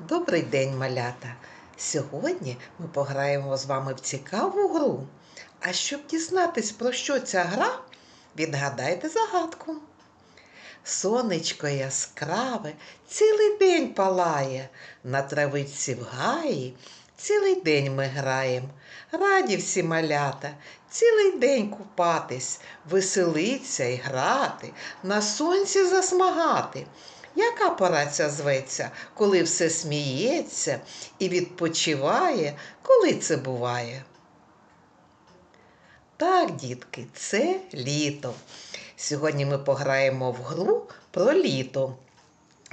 Добрий день, малята! Сьогодні ми пограємо з вами в цікаву гру. А щоб дізнатись, про що ця гра, відгадайте загадку. Сонечко яскраве цілий день палає, на травиці в гаї цілий день ми граєм. Раді всі малята, цілий день купатись, веселиться і грати, на сонці засмагати. Яка пора ця зветься, коли все сміється і відпочиває, коли це буває? Так, дітки, це літо. Сьогодні ми пограємо в гру про літо.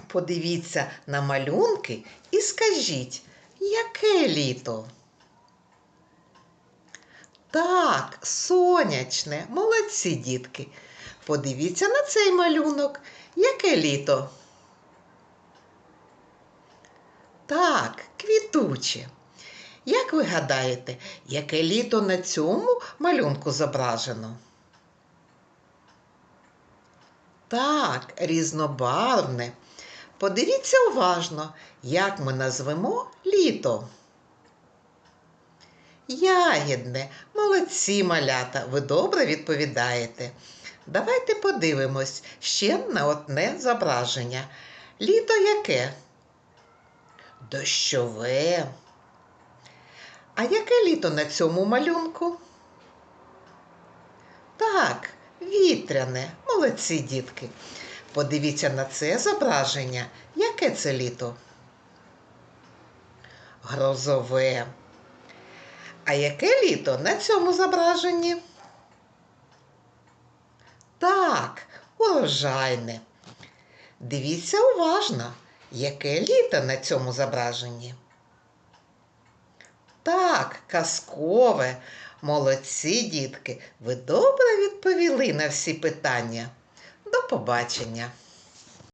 Подивіться на малюнки і скажіть, яке літо? Так, сонячне, молодці дітки. Подивіться на цей малюнок. Яке літо? Так, квітуче. Як ви гадаєте, яке літо на цьому малюнку зображено? Так, різнобарвне. Подивіться уважно, як ми назвемо літо. Ягідне, молодці малята, ви добре відповідаєте. Давайте подивимось ще на одне зображення. Літо яке? Дощове. А яке літо на цьому малюнку? Так, вітряне. Молодці дітки. Подивіться на це зображення. Яке це літо? Грозове. А яке літо на цьому зображенні? Так, урожайне. Дивіться уважно, яке літо на цьому зображенні. Так, казкове. Молодці, дітки, ви добре відповіли на всі питання. До побачення!